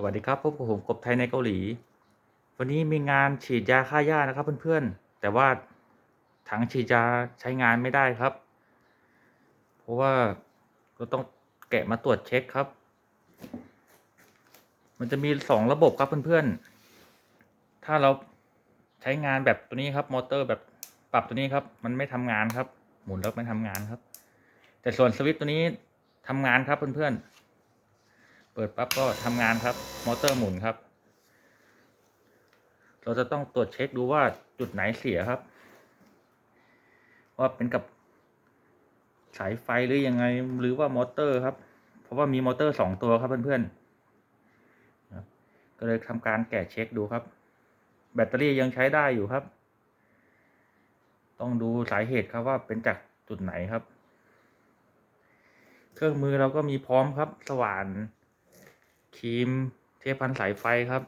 สวัสดีครับพบกับผมกบไทยในเกาหลี วันนี้มีงานฉีดยาฆ่าหญ้านะครับเพื่อนๆ แต่ว่าถังฉีดยาใช้งานไม่ได้ครับ เพราะว่าก็ต้องแกะมาตรวจเช็คครับ มันจะมีสองระบบครับเพื่อนๆ ถ้าเราใช้งานแบบตัวนี้ครับ มอเตอร์แบบปรับตัวนี้ครับ มันไม่ทำงานครับ หมุนแล้วไม่ทำงานครับ แต่ส่วนสวิตตัวนี้ทำงานครับเพื่อนๆ เปิดปั๊บก็ทำงานครับ มอเตอร์หมุนครับ เราจะต้องตรวจเช็คดูว่าจุดไหนเสียครับ ว่าเป็นกับสายไฟหรือยังไงหรือว่ามอเตอร์ครับ เพราะว่ามีมอเตอร์สองตัวครับเพื่อนๆก็เลยทำการแกะเช็คดูครับ แบตเตอรี่ยังใช้ได้อยู่ครับ ต้องดูสาเหตุครับว่าเป็นจากจุดไหนครับ เครื่องมือเราก็มีพร้อมครับ สว่าน ครีมเทปพันสายไฟครับ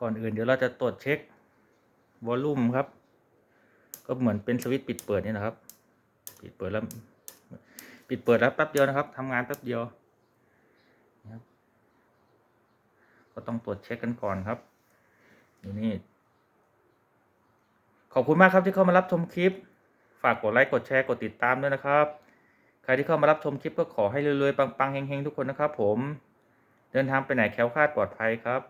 ก่อนอื่นเดี๋ยวเราจะตรวจเช็ควอลลุ่มครับ ก็เหมือนเป็นสวิตช์ปิดเปิดนี่นะครับ ปิดเปิดแล้ว ปิดเปิดแล้วแป๊บเดียวนะครับทำงานแป๊บเดียวก็ต้องตรวจเช็คกันก่อนครับอยู่นี่ ขอบคุณมากครับที่เข้ามารับชมคลิป ฝากกดไลค์ กดแชร์ กดติดตามด้วยนะครับ ใครที่เข้ามารับชมคลิปก็ขอให้รวยๆปังๆเฮงๆทุกคนนะครับผม เดินทางไปไหนแคล้วคลาดปลอดภัยครับ